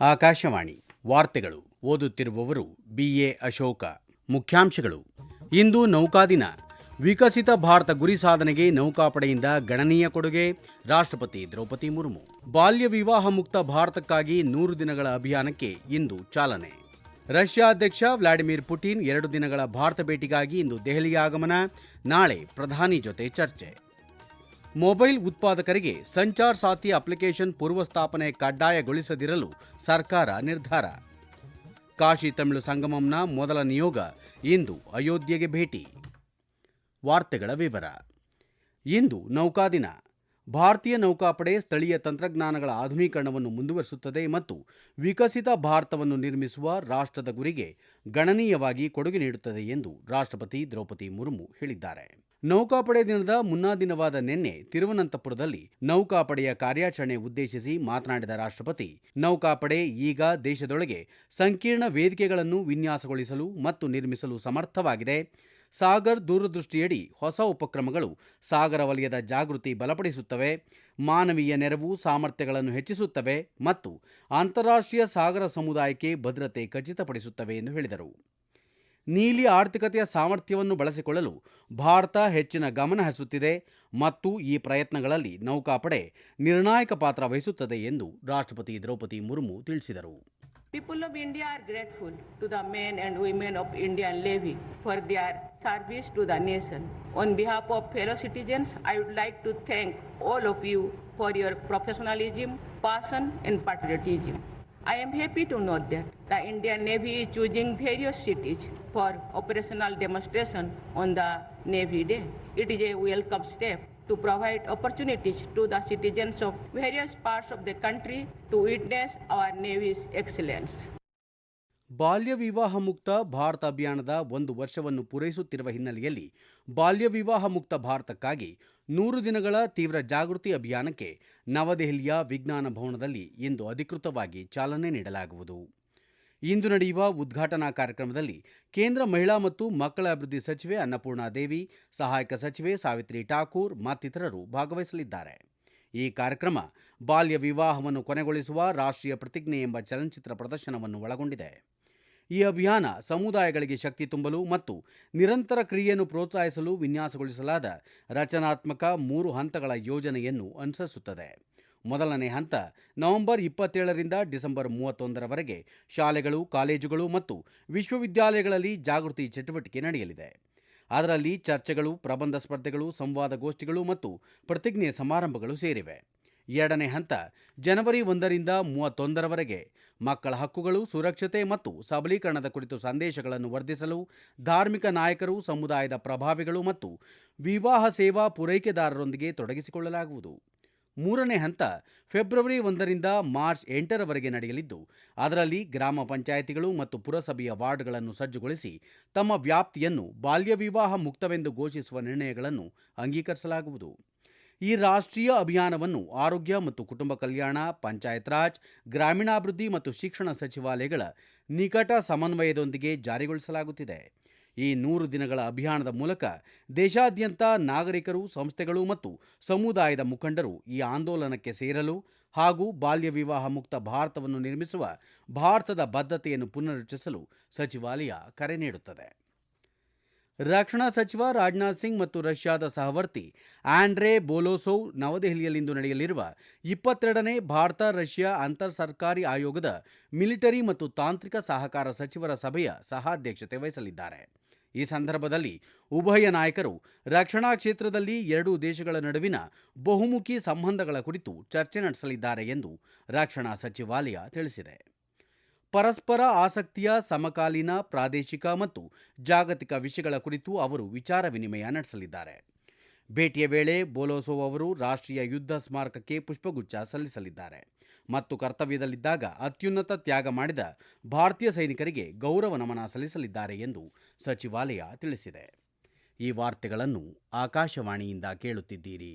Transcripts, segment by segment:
ಆಕಾಶವಾಣಿ ವಾರ್ತೆಗಳು ಓದುತ್ತಿರುವವರು ಬಿಎ ಅಶೋಕ. ಮುಖ್ಯಾಂಶಗಳು. ಇಂದು ನೌಕಾದಿನ ವಿಕಸಿತ ಭಾರತ ಗುರಿ ಸಾಧನೆಗೆ ನೌಕಾಪಡೆಯಿಂದ ಗಣನೀಯ ಕೊಡುಗೆ. ರಾಷ್ಟ್ರಪತಿ ದ್ರೌಪದಿ ಮುರ್ಮು. ಬಾಲ್ಯ ವಿವಾಹ ಮುಕ್ತ ಭಾರತಕ್ಕಾಗಿ ನೂರು ದಿನಗಳ ಅಭಿಯಾನಕ್ಕೆ ಇಂದು ಚಾಲನೆ. ರಷ್ಯಾ ಅಧ್ಯಕ್ಷ ವ್ಲಾಡಿಮಿರ್ ಪುಟಿನ್ ಎರಡು ದಿನಗಳ ಭಾರತ ಭೇಟಿಗಾಗಿ ಇಂದು ದೆಹಲಿಗೆ ಆಗಮನ. ನಾಳೆ ಪ್ರಧಾನಿ ಜೊತೆ ಚರ್ಚೆ. ಮೊಬೈಲ್ ಉತ್ಪಾದಕರಿಗೆ ಸಂಚಾರ್ ಸಾಥಿ ಅಪ್ಲಿಕೇಶನ್ ಪೂರ್ವಸ್ಥಾಪನೆ ಕಡ್ಡಾಯಗೊಳಿಸದಿರಲು ಸರ್ಕಾರ ನಿರ್ಧಾರ. ಕಾಶಿ ತಮಿಳು ಸಂಗಮಂನ ಮೊದಲ ನಿಯೋಗ ಇಂದು ಅಯೋಧ್ಯೆಗೆ ಭೇಟಿ. ವಾರ್ತೆಗಳ ವಿವರ. ಇಂದು ನೌಕಾದಿನ ಭಾರತೀಯ ನೌಕಾಪಡೆ ಸ್ಥಳೀಯ ತಂತ್ರಜ್ಞಾನಗಳ ಆಧುನೀಕರಣವನ್ನು ಮುಂದುವರಿಸುತ್ತದೆ ಮತ್ತು ವಿಕಸಿತ ಭಾರತವನ್ನು ನಿರ್ಮಿಸುವ ರಾಷ್ಟ್ರದ ಗುರಿಗೆ ಗಣನೀಯವಾಗಿ ಕೊಡುಗೆ ನೀಡುತ್ತದೆ ಎಂದು ರಾಷ್ಟ್ರಪತಿ ದ್ರೌಪದಿ ಮುರ್ಮು ಹೇಳಿದ್ದಾರೆ. ನೌಕಾಪಡೆ ದಿನದ ಮುನ್ನಾ ದಿನವಾದ ನಿನ್ನೆ ತಿರುವನಂತಪುರದಲ್ಲಿ ನೌಕಾಪಡೆಯ ಕಾರ್ಯಾಚರಣೆ ಉದ್ದೇಶಿಸಿ ಮಾತನಾಡಿದ ರಾಷ್ಟ್ರಪತಿ, ನೌಕಾಪಡೆ ಈಗ ದೇಶದೊಳಗೆ ಸಂಕೀರ್ಣ ವೇದಿಕೆಗಳನ್ನು ವಿನ್ಯಾಸಗೊಳಿಸಲು ಮತ್ತು ನಿರ್ಮಿಸಲು ಸಮರ್ಥವಾಗಿದೆ. ಸಾಗರ್ ದೂರದೃಷ್ಟಿಯಡಿ ಹೊಸ ಉಪಕ್ರಮಗಳು ಸಾಗರ ವಲಯದ ಜಾಗೃತಿ ಬಲಪಡಿಸುತ್ತವೆ. ಮಾನವೀಯ ನೆರವು ಸಾಮರ್ಥ್ಯಗಳನ್ನು ಹೆಚ್ಚಿಸುತ್ತವೆ ಮತ್ತು ಅಂತಾರಾಷ್ಟ್ರೀಯ ಸಾಗರ ಸಮುದಾಯಕ್ಕೆ ಭದ್ರತೆ ಖಚಿತಪಡಿಸುತ್ತವೆ ಎಂದು ಹೇಳಿದರು. ನೀಲಿ ಆರ್ಥಿಕತೆಯ ಸಾಮರ್ಥ್ಯವನ್ನು ಬಳಸಿಕೊಳ್ಳಲು ಭಾರತ ಹೆಚ್ಚಿನ ಗಮನ ಹರಿಸುತ್ತಿದೆ ಮತ್ತು ಈ ಪ್ರಯತ್ನಗಳಲ್ಲಿ ನೌಕಾಪಡೆ ನಿರ್ಣಾಯಕ ಪಾತ್ರ ವಹಿಸುತ್ತದೆ ಎಂದು ರಾಷ್ಟ್ರಪತಿ ದ್ರೌಪದಿ ಮುರ್ಮು ತಿಳಿಸಿದರು. People of India are grateful to the men and women of Indian navy for their service to the nation on behalf of fellow citizens I would like to thank all of you for your professionalism passion and patriotism I am happy to note that the Indian Navy is choosing various cities for operational demonstration on the Navy Day. It is a welcome step to provide opportunities to the citizens of various parts of the country to witness our Navy's excellence. ಬಾಲ್ಯ ವಿವಾಹ ಮುಕ್ತ ಭಾರತ ಅಭಿಯಾನದ ಒಂದು ವರ್ಷವನ್ನು ಪೂರೈಸುತ್ತಿರುವ ಹಿನ್ನೆಲೆಯಲ್ಲಿ ಬಾಲ್ಯ ವಿವಾಹ ಮುಕ್ತ ಭಾರತಕ್ಕಾಗಿ ನೂರು ದಿನಗಳ ತೀವ್ರ ಜಾಗೃತಿ ಅಭಿಯಾನಕ್ಕೆ ನವದೆಹಲಿಯ ವಿಜ್ಞಾನ ಭವನದಲ್ಲಿ ಇಂದು ಅಧಿಕೃತವಾಗಿ ಚಾಲನೆ ನೀಡಲಾಗುವುದು. ಇಂದು ನಡೆಯುವ ಉದ್ಘಾಟನಾ ಕಾರ್ಯಕ್ರಮದಲ್ಲಿ ಕೇಂದ್ರ ಮಹಿಳಾ ಮತ್ತು ಮಕ್ಕಳ ಅಭಿವೃದ್ಧಿ ಸಚಿವೆ ಅನ್ನಪೂರ್ಣಾ ದೇವಿ, ಸಹಾಯಕ ಸಚಿವೆ ಸಾವಿತ್ರಿ ಠಾಕೂರ್ ಮತ್ತಿತರರು ಭಾಗವಹಿಸಲಿದ್ದಾರೆ. ಈ ಕಾರ್ಯಕ್ರಮ ಬಾಲ್ಯ ವಿವಾಹವನ್ನು ಕೊನೆಗೊಳಿಸುವ ರಾಷ್ಟ್ರೀಯ ಪ್ರತಿಜ್ಞೆ ಎಂಬ ಚಲನಚಿತ್ರ ಪ್ರದರ್ಶನವನ್ನು ಒಳಗೊಂಡಿದೆ. ಈ ಅಭಿಯಾನ ಸಮುದಾಯಗಳಿಗೆ ಶಕ್ತಿ ತುಂಬಲು ಮತ್ತು ನಿರಂತರ ಕ್ರಿಯೆಯನ್ನು ಪ್ರೋತ್ಸಾಹಿಸಲು ವಿನ್ಯಾಸಗೊಳಿಸಲಾದ ರಚನಾತ್ಮಕ ಮೂರು ಹಂತಗಳ ಯೋಜನೆಯನ್ನು ಅನುಸರಿಸುತ್ತದೆ. ಮೊದಲನೇ ಹಂತ, ನವೆಂಬರ್ ಇಪ್ಪತ್ತೇಳರಿಂದ ಡಿಸೆಂಬರ್ ಮೂವತ್ತೊಂದರವರೆಗೆ ಶಾಲೆಗಳು, ಕಾಲೇಜುಗಳು ಮತ್ತು ವಿಶ್ವವಿದ್ಯಾಲಯಗಳಲ್ಲಿ ಜಾಗೃತಿ ಚಟುವಟಿಕೆ ನಡೆಯಲಿದೆ. ಅದರಲ್ಲಿ ಚರ್ಚೆಗಳು, ಪ್ರಬಂಧ ಸ್ಪರ್ಧೆಗಳು ಸಂವಾದಗೋಷ್ಠಿಗಳು ಮತ್ತು ಪ್ರತಿಜ್ಞೆ ಸಮಾರಂಭಗಳು ಸೇರಿವೆ. ಎರಡನೇ ಹಂತ, ಜನವರಿ ಒಂದರಿಂದ ಮೂವತ್ತೊಂದರವರೆಗೆ ಮಕ್ಕಳ ಹಕ್ಕುಗಳು, ಸುರಕ್ಷತೆ ಮತ್ತು ಸಬಲೀಕರಣದ ಕುರಿತು ಸಂದೇಶಗಳನ್ನು ವರ್ಧಿಸಲು ಧಾರ್ಮಿಕ ನಾಯಕರು, ಸಮುದಾಯದ ಪ್ರಭಾವಿಗಳು ಮತ್ತು ವಿವಾಹ ಸೇವಾ ಪೂರೈಕೆದಾರರೊಂದಿಗೆ ತೊಡಗಿಸಿಕೊಳ್ಳಲಾಗುವುದು. ಮೂರನೇ ಹಂತ, ಫೆಬ್ರವರಿ ಒಂದರಿಂದ ಮಾರ್ಚ್ ಎಂಟರವರೆಗೆ ನಡೆಯಲಿದ್ದು, ಅದರಲ್ಲಿ ಗ್ರಾಮ ಪಂಚಾಯಿತಿಗಳು ಮತ್ತು ಪುರಸಭೆಯ ವಾರ್ಡ್ಗಳನ್ನು ಸಜ್ಜುಗೊಳಿಸಿ ತಮ್ಮ ವ್ಯಾಪ್ತಿಯನ್ನು ಬಾಲ್ಯ ವಿವಾಹ ಮುಕ್ತವೆಂದು ಘೋಷಿಸುವ ನಿರ್ಣಯಗಳನ್ನು ಅಂಗೀಕರಿಸಲಾಗುವುದು. ಈ ರಾಷ್ಟ್ರೀಯ ಅಭಿಯಾನವನ್ನು ಆರೋಗ್ಯ ಮತ್ತು ಕುಟುಂಬ ಕಲ್ಯಾಣ, ಪಂಚಾಯತ್ ರಾಜ್, ಗ್ರಾಮೀಣಾಭಿವೃದ್ಧಿ ಮತ್ತು ಶಿಕ್ಷಣ ಸಚಿವಾಲಯಗಳ ನಿಕಟ ಸಮನ್ವಯದೊಂದಿಗೆ ಜಾರಿಗೊಳಿಸಲಾಗುತ್ತಿದೆ. ಈ ನೂರು ದಿನಗಳ ಅಭಿಯಾನದ ಮೂಲಕ ದೇಶಾದ್ಯಂತ ನಾಗರಿಕರು, ಸಂಸ್ಥೆಗಳು ಮತ್ತು ಸಮುದಾಯದ ಮುಖಂಡರು ಈ ಆಂದೋಲನಕ್ಕೆ ಸೇರಲು ಹಾಗೂ ಬಾಲ್ಯ ವಿವಾಹ ಮುಕ್ತ ಭಾರತವನ್ನು ನಿರ್ಮಿಸುವ ಭಾರತದ ಬದ್ಧತೆಯನ್ನು ಪುನರುಚ್ಚರಿಸಲು ಸಚಿವಾಲಯ ಕರೆ ನೀಡುತ್ತದೆ. ರಕ್ಷಣಾ ಸಚಿವ ರಾಜನಾಥ್ ಸಿಂಗ್ ಮತ್ತು ರಷ್ಯಾದ ಸಹವರ್ತಿ ಆಂಡ್ರೆ ಬೋಲೋಸೋವ್ ನವದೆಹಲಿಯಲ್ಲಿಂದು ನಡೆಯಲಿರುವ ಇಪ್ಪತ್ತೆರಡನೇ ಭಾರತ ರಷ್ಯಾ ಅಂತರ್ ಸರ್ಕಾರಿ ಆಯೋಗದ ಮಿಲಿಟರಿ ಮತ್ತು ತಾಂತ್ರಿಕ ಸಹಕಾರ ಸಚಿವರ ಸಭೆಯ ಸಹಾಧ್ಯಕ್ಷತೆ ವಹಿಸಲಿದ್ದಾರೆ. ಈ ಸಂದರ್ಭದಲ್ಲಿ ಉಭಯ ನಾಯಕರು ರಕ್ಷಣಾ ಕ್ಷೇತ್ರದಲ್ಲಿ ಎರಡೂ ದೇಶಗಳ ನಡುವಿನ ಬಹುಮುಖಿ ಸಂಬಂಧಗಳ ಕುರಿತು ಚರ್ಚೆ ನಡೆಸಲಿದ್ದಾರೆ ಎಂದು ರಕ್ಷಣಾ ಸಚಿವಾಲಯ ತಿಳಿಸಿದೆ. ಪರಸ್ಪರ ಆಸಕ್ತಿಯ, ಸಮಕಾಲೀನ, ಪ್ರಾದೇಶಿಕ ಮತ್ತು ಜಾಗತಿಕ ವಿಷಯಗಳ ಕುರಿತು ಅವರು ವಿಚಾರ ವಿನಿಮಯ ನಡೆಸಲಿದ್ದಾರೆ. ಭೇಟಿಯ ವೇಳೆ ಬೋಲೋಸೋವ್ ಅವರು ರಾಷ್ಟ್ರೀಯ ಯುದ್ಧ ಸ್ಮಾರಕಕ್ಕೆ ಪುಷ್ಪಗುಚ್ಛ ಸಲ್ಲಿಸಲಿದ್ದಾರೆ. ಮತ್ತು ಕರ್ತವ್ಯದಲ್ಲಿದ್ದಾಗ ಅತ್ಯುನ್ನತ ತ್ಯಾಗ ಮಾಡಿದ ಭಾರತೀಯ ಸೈನಿಕರಿಗೆ ಗೌರವ ನಮನ ಸಲ್ಲಿಸಲಿದ್ದಾರೆ ಎಂದು ಸಚಿವಾಲಯ ತಿಳಿಸಿದೆ. ಈ ವಾರ್ತೆಗಳನ್ನು ಆಕಾಶವಾಣಿಯಿಂದ ಕೇಳುತ್ತಿದ್ದೀರಿ.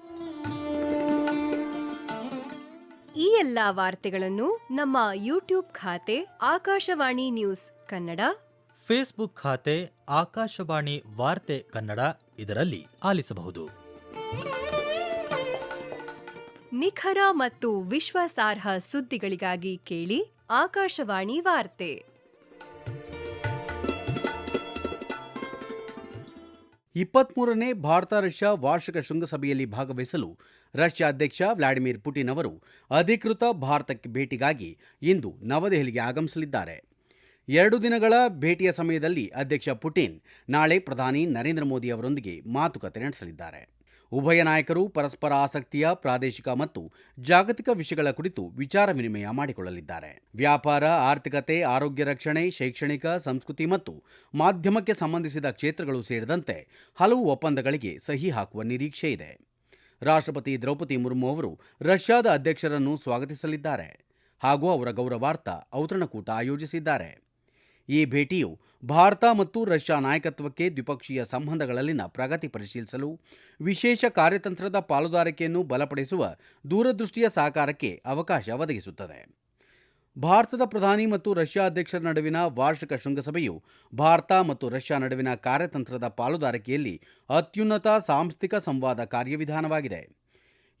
ಈ ಎಲ್ಲ ವಾರ್ತೆಗಳನ್ನು ನಮ್ಮ ಯೂಟ್ಯೂಬ್ ಖಾತೆ ಆಕಾಶವಾಣಿ ನ್ಯೂಸ್ ಕನ್ನಡ ಫೇಸ್ಬುಕ್ ಖಾತೆ ಆಕಾಶವಾಣಿ ವಾರ್ತೆ ಕನ್ನಡ ಇದರಲ್ಲಿ ಆಲಿಸಬಹುದು. ನಿಖರ ಮತ್ತು ವಿಶ್ವಾಸಾರ್ಹ ಸುದ್ದಿಗಳಿಗಾಗಿ ಕೇಳಿ ಆಕಾಶವಾಣಿ ವಾರ್ತೆ. ಇಪ್ಪತ್ಮೂರನೇ ಭಾರತ ರಷ್ಯಾ ವಾರ್ಷಿಕ ಶೃಂಗಸಭೆಯಲ್ಲಿ ಭಾಗವಹಿಸಲು ರಷ್ಯಾ ಅಧ್ಯಕ್ಷ ವ್ಲಾಡಿಮಿರ್ ಪುಟಿನ್ ಅವರು ಅಧಿಕೃತ ಭಾರತಕ್ಕೆ ಭೇಟಿಗಾಗಿ ಇಂದು ನವದೆಹಲಿಗೆ ಆಗಮಿಸಲಿದ್ದಾರೆ. ಎರಡು ದಿನಗಳ ಭೇಟಿಯ ಸಮಯದಲ್ಲಿ ಅಧ್ಯಕ್ಷ ಪುಟಿನ್ ನಾಳೆ ಪ್ರಧಾನಿ ನರೇಂದ್ರ ಮೋದಿ ಅವರೊಂದಿಗೆ ಮಾತುಕತೆ ನಡೆಸಲಿದ್ದಾರೆ. ಉಭಯ ನಾಯಕರು ಪರಸ್ಪರ ಆಸಕ್ತಿಯ, ಪ್ರಾದೇಶಿಕ ಮತ್ತು ಜಾಗತಿಕ ವಿಷಯಗಳ ಕುರಿತು ವಿಚಾರ ವಿನಿಮಯ ಮಾಡಿಕೊಳ್ಳಲಿದ್ದಾರೆ. ವ್ಯಾಪಾರ, ಆರ್ಥಿಕತೆ, ಆರೋಗ್ಯ ರಕ್ಷಣೆ, ಶೈಕ್ಷಣಿಕ, ಸಂಸ್ಕೃತಿ ಮತ್ತು ಮಾಧ್ಯಮಕ್ಕೆ ಸಂಬಂಧಿಸಿದ ಕ್ಷೇತ್ರಗಳು ಸೇರಿದಂತೆ ಹಲವು ಒಪ್ಪಂದಗಳಿಗೆ ಸಹಿ ಹಾಕುವ ನಿರೀಕ್ಷೆ ಇದೆ ರಾಷ್ಟ್ರಪತಿ ದ್ರೌಪದಿ ಮುರ್ಮು ಅವರು ರಷ್ಯಾದ ಅಧ್ಯಕ್ಷರನ್ನು ಸ್ವಾಗತಿಸಲಿದ್ದಾರೆ ಹಾಗೂ ಅವರ ಗೌರವಾರ್ಥ ಔತಣಕೂಟ ಆಯೋಜಿಸಿದ್ದಾರೆ. ಈ ಭೇಟಿಯು ಭಾರತ ಮತ್ತು ರಷ್ಯಾ ನಾಯಕತ್ವಕ್ಕೆ ದ್ವಿಪಕ್ಷೀಯ ಸಂಬಂಧಗಳಲ್ಲಿನ ಪ್ರಗತಿ ಪರಿಶೀಲಿಸಲು, ವಿಶೇಷ ಕಾರ್ಯತಂತ್ರದ ಪಾಲುದಾರಿಕೆಯನ್ನು ಬಲಪಡಿಸುವ ದೂರದೃಷ್ಟಿಯ ಸಹಕಾರಕ್ಕೆ ಅವಕಾಶ ಒದಗಿಸುತ್ತದೆ. ಭಾರತದ ಪ್ರಧಾನಿ ಮತ್ತು ರಷ್ಯಾ ಅಧ್ಯಕ್ಷರ ನಡುವಿನ ವಾರ್ಷಿಕ ಶೃಂಗಸಭೆಯು ಭಾರತ ಮತ್ತು ರಷ್ಯಾ ನಡುವಿನ ಕಾರ್ಯತಂತ್ರದ ಪಾಲುದಾರಿಕೆಯಲ್ಲಿ ಅತ್ಯುನ್ನತ ಸಾಂಸ್ಥಿಕ ಸಂವಾದ ಕಾರ್ಯವಿಧಾನವಾಗಿದೆ.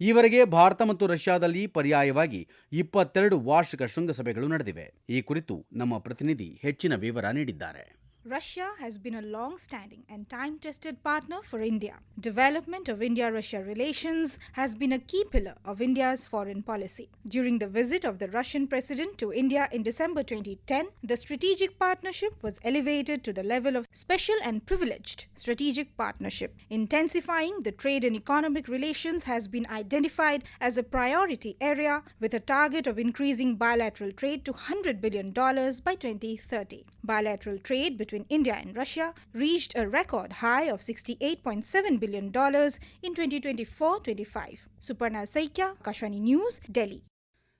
ಈವರೆಗೆ ಭಾರತ ಮತ್ತು ರಷ್ಯಾದಲ್ಲಿ ಪರ್ಯಾಯವಾಗಿ ಇಪ್ಪತ್ತೆರಡು ವಾರ್ಷಿಕ ಶೃಂಗಸಭೆಗಳು ನಡೆದಿವೆ. ಈ ಕುರಿತು ನಮ್ಮ ಪ್ರತಿನಿಧಿ ಹೆಚ್ಚಿನ ವಿವರ ನೀಡಿದ್ದಾರೆ. Russia has been a long standing and time tested partner for India. Development of India Russia relations has been a key pillar of India's foreign policy. During the visit of the Russian president to India in December 2010, the strategic partnership was elevated to the level of special and privileged strategic partnership. Intensifying the trade and economic relations has been identified as a priority area with a target of increasing bilateral trade to $100 billion by 2030. Bilateral trade between India and Russia reached a record high of $68.7 billion in 2024-25. Suparna Saikya, Kashwani News, Delhi.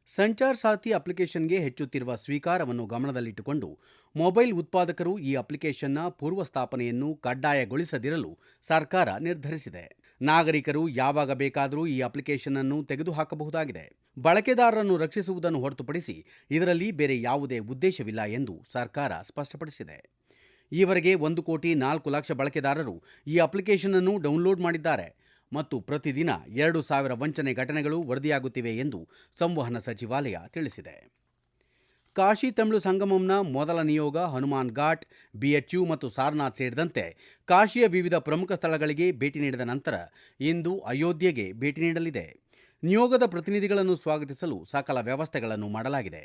Sanchar Saathi ಅಪ್ಲಿಕೇಶನ್ಗೆ ಹೆಚ್ಚುತ್ತಿರುವ ಸ್ವೀಕಾರವನ್ನು ಗಮನದಲ್ಲಿಟ್ಟುಕೊಂಡು mobile ಉತ್ಪಾದಕರು ಈ ಅಪ್ಲಿಕೇಶನ್ನ ಪೂರ್ವ ಸ್ಥಾಪನೆಯನ್ನು ಕಡ್ಡಾಯಗೊಳಿಸದಿರಲು ಸರ್ಕಾರ ನಿರ್ಧರಿಸಿದೆ ನಾಗರಿಕರು ಯಾವಾಗ ಬೇಕಾದರೂ ಈ ಅಪ್ಲಿಕೇಶನ್ ಅನ್ನು ತೆಗೆದುಹಾಕಬಹುದಾಗಿದೆ ಬಳಕೆದಾರರನ್ನು ರಕ್ಷಿಸುವುದನ್ನು ಹೊರತುಪಡಿಸಿ ಇದರಲ್ಲಿ ಬೇರೆ ಯಾವುದೇ ಉದ್ದೇಶವಿಲ್ಲ ಎಂದು ಸರ್ಕಾರ ಸ್ಪಷ್ಟಪಡಿಸಿದೆ ಈವರೆಗೆ ಒಂದು ಕೋಟಿ ನಾಲ್ಕು ಲಕ್ಷ ಬಳಕೆದಾರರು ಈ ಅಪ್ಲಿಕೇಶನ್ ಅನ್ನು ಡೌನ್ಲೋಡ್ ಮಾಡಿದ್ದಾರೆ. ಮತ್ತು ಪ್ರತಿದಿನ ಎರಡು ಸಾವಿರ ವಂಚನೆ ಘಟನೆಗಳು ವರದಿಯಾಗುತ್ತಿವೆ ಎಂದು ಸಂವಹನ ಸಚಿವಾಲಯ ತಿಳಿಸಿದೆ. ಕಾಶಿ ತಮಿಳು ಸಂಗಮಂನ ಮೊದಲ ನಿಯೋಗ ಹನುಮಾನ್ ಘಾಟ್, ಬಿಎಚ್ಯು ಮತ್ತು ಸಾರನಾಥ್ ಸೇರಿದಂತೆ ಕಾಶಿಯ ವಿವಿಧ ಪ್ರಮುಖ ಸ್ಥಳಗಳಿಗೆ ಭೇಟಿ ನೀಡಿದ ನಂತರ ಇಂದು ಅಯೋಧ್ಯೆಗೆ ಭೇಟಿ ನೀಡಲಿದೆ. ನಿಯೋಗದ ಪ್ರತಿನಿಧಿಗಳನ್ನು ಸ್ವಾಗತಿಸಲು ಸಕಲ ವ್ಯವಸ್ಥೆಗಳನ್ನು ಮಾಡಲಾಗಿದೆ.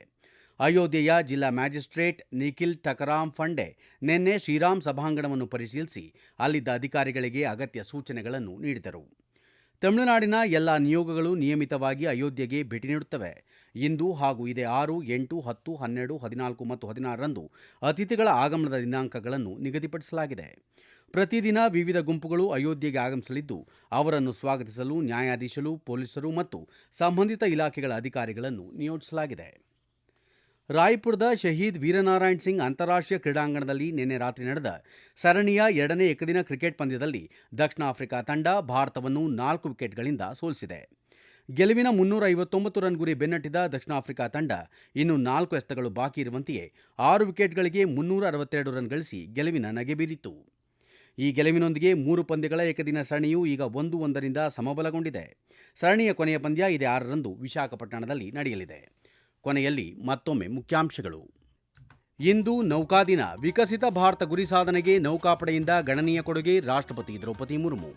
ಅಯೋಧ್ಯೆಯ ಜಿಲ್ಲಾ ಮ್ಯಾಜಿಸ್ಟ್ರೇಟ್ ನಿಖಿಲ್ ಟಕರಾಮ್ ಫಂಡೆ ನಿನ್ನೆ ಶ್ರೀರಾಮ್ ಸಭಾಂಗಣವನ್ನು ಪರಿಶೀಲಿಸಿ ಅಲ್ಲಿದ್ದ ಅಧಿಕಾರಿಗಳಿಗೆ ಅಗತ್ಯ ಸೂಚನೆಗಳನ್ನು ನೀಡಿದರು. ತಮಿಳುನಾಡಿನ ಎಲ್ಲ ನಿಯೋಗಗಳು ನಿಯಮಿತವಾಗಿ ಅಯೋಧ್ಯೆಗೆ ಭೇಟಿ ನೀಡುತ್ತವೆ. ಇಂದು ಹಾಗೂ ಇದೇ ಆರು, ಎಂಟು, ಹತ್ತು, ಹನ್ನೆರಡು, ಹದಿನಾಲ್ಕು ಮತ್ತು ಹದಿನಾರರಂದು ಅತಿಥಿಗಳ ಆಗಮನದ ದಿನಾಂಕಗಳನ್ನು ನಿಗದಿಪಡಿಸಲಾಗಿದೆ. ಪ್ರತಿದಿನ ವಿವಿಧ ಗುಂಪುಗಳು ಅಯೋಧ್ಯೆಗೆ ಆಗಮಿಸಲಿದ್ದು, ಅವರನ್ನು ಸ್ವಾಗತಿಸಲು ನ್ಯಾಯಾಧೀಶರು, ಪೊಲೀಸರು ಮತ್ತು ಸಂಬಂಧಿತ ಇಲಾಖೆಗಳ ಅಧಿಕಾರಿಗಳನ್ನು ನಿಯೋಜಿಸಲಾಗಿದೆ. ರಾಯ್ಪುರದ ಶಹೀದ್ ವೀರನಾರಾಯಣ್ ಸಿಂಗ್ ಅಂತಾರಾಷ್ಟ್ರೀಯ ಕ್ರೀಡಾಂಗಣದಲ್ಲಿ ನಿನ್ನೆ ರಾತ್ರಿ ನಡೆದ ಸರಣಿಯ ಎರಡನೇ ಏಕದಿನ ಕ್ರಿಕೆಟ್ ಪಂದ್ಯದಲ್ಲಿ ದಕ್ಷಿಣ ಆಫ್ರಿಕಾ ತಂಡ ಭಾರತವನ್ನು ನಾಲ್ಕು ವಿಕೆಟ್ಗಳಿಂದ ಸೋಲಿಸಿದೆ. ಗೆಲುವಿನ ಮುನ್ನೂರ ಐವತ್ತೊಂಬತ್ತು ರನ್ ಗುರಿ ಬೆನ್ನಟ್ಟಿದ ದಕ್ಷಿಣ ಆಫ್ರಿಕಾ ತಂಡ ಇನ್ನು ನಾಲ್ಕು ಎಸ್ತಗಳು ಬಾಕಿ ಇರುವಂತೆಯೇ ಆರು ವಿಕೆಟ್ಗಳಿಗೆ ಮುನ್ನೂರ ಅರವತ್ತೆರಡು ರನ್ ಗಳಿಸಿ ಗೆಲುವಿನ ನಗೆ ಬೀರಿತು ಈ ಗೆಲುವಿನೊಂದಿಗೆ ಮೂರು ಪಂದ್ಯಗಳ ಏಕದಿನ ಸರಣಿಯು ಈಗ ಒಂದು ಒಂದರಿಂದ ಸಮಬಲಗೊಂಡಿದೆ. ಸರಣಿಯ ಕೊನೆಯ ಪಂದ್ಯ ಇದೇ ಆರರಂದು ವಿಶಾಖಪಟ್ಟಣದಲ್ಲಿ ನಡೆಯಲಿದೆ. ಕೊನೆಯಲ್ಲಿ ಮತ್ತೊಮ್ಮೆ ಮುಖ್ಯಾಂಶಗಳು. ಇಂದು ನೌಕಾದಿನ ವಿಕಸಿತ ಭಾರತ ಗುರಿ ಸಾಧನೆಗೆ ನೌಕಾಪಡೆಯಿಂದ ಗಣನೀಯ ಕೊಡುಗೆ ರಾಷ್ಟ್ರಪತಿ ದ್ರೌಪದಿ ಮುರ್ಮು.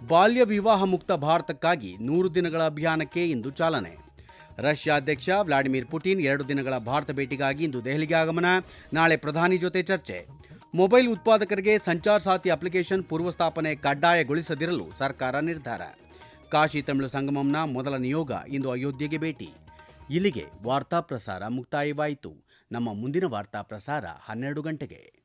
ಬಾಲ್ಯ ವಿವಾಹ ಮುಕ್ತ ಭಾರತಕ್ಕಾಗಿ ನೂರು ದಿನಗಳ ಅಭಿಯಾನಕ್ಕೆ ಇಂದು ಚಾಲನೆ. ರಷ್ಯಾ ಅಧ್ಯಕ್ಷ ವ್ಲಾಡಿಮಿರ್ ಪುಟಿನ್ ಎರಡು ದಿನಗಳ ಭಾರತ ಭೇಟಿಗಾಗಿ ಇಂದು ದೆಹಲಿಗೆ ಆಗಮನ. ನಾಳೆ ಪ್ರಧಾನಿ ಜೊತೆ ಚರ್ಚೆ. ಮೊಬೈಲ್ ಉತ್ಪಾದಕರಿಗೆ ಸಂಚಾರ್ ಸಾಥಿ ಅಪ್ಲಿಕೇಶನ್ ಪೂರ್ವಸ್ಥಾಪನೆ ಕಡ್ಡಾಯಗೊಳಿಸದಿರಲು ಸರ್ಕಾರ ನಿರ್ಧಾರ. ಕಾಶಿ ತಮಿಳು ಸಂಗಮಂನ ಮೊದಲ ನಿಯೋಗ ಇಂದು ಅಯೋಧ್ಯೆಗೆ ಭೇಟಿ. ಇಲ್ಲಿಗೆ ವಾರ್ತಾ ಪ್ರಸಾರ ಮುಕ್ತಾಯವಾಯಿತು. ನಮ್ಮ ಮುಂದಿನ ವಾರ್ತಾ ಪ್ರಸಾರ ಹನ್ನೆರಡು ಗಂಟೆಗೆ.